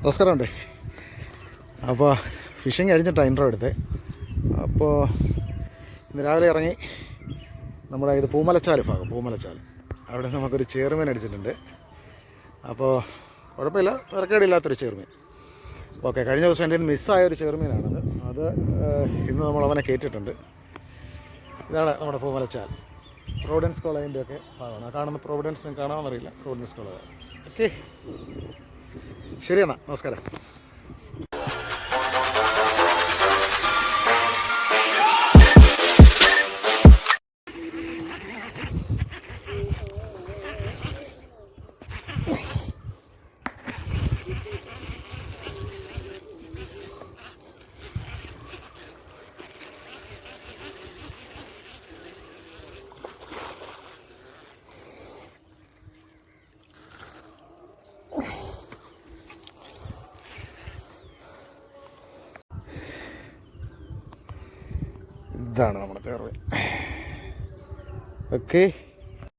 നമസ്കാരമുണ്ട്. അപ്പോൾ ഫിഷിങ് കഴിഞ്ഞിട്ടാണ് ഇൻട്രോ എടുത്തത് അപ്പോൾ ഇന്ന് രാവിലെ ഇറങ്ങി നമ്മുടെ ഇത് പൂമലച്ചാൽ ഭാഗം പൂമലച്ചാൽ അവിടെ നമുക്കൊരു ചെയർമീൻ അടിച്ചിട്ടുണ്ട്. അപ്പോൾ കുഴപ്പമില്ല തിരക്കേടില്ലാത്തൊരു ചെയർമീൻ ഓക്കെ കഴിഞ്ഞ ദിവസം എന്റെ മിസ്സായ ഒരു ചെയർമീനാണത് അത് ഇന്ന് നമ്മൾ അവനെ കയറ്റിയിട്ടുണ്ട് ഇതാണ് നമ്മുടെ പൂമലച്ചാൽ പ്രോവിഡൻസ് കോളേജിന്റെ ഒക്കെ ഭാഗമാണ്. കാണുന്ന പ്രോവിഡൻസ് കാണാമെന്നറിയില്ല. Providence college okay. ശരി എന്നാൽ നമസ്കാരം ഇതാണ് നമ്മുടെ ചേർവ ഓക്കെ.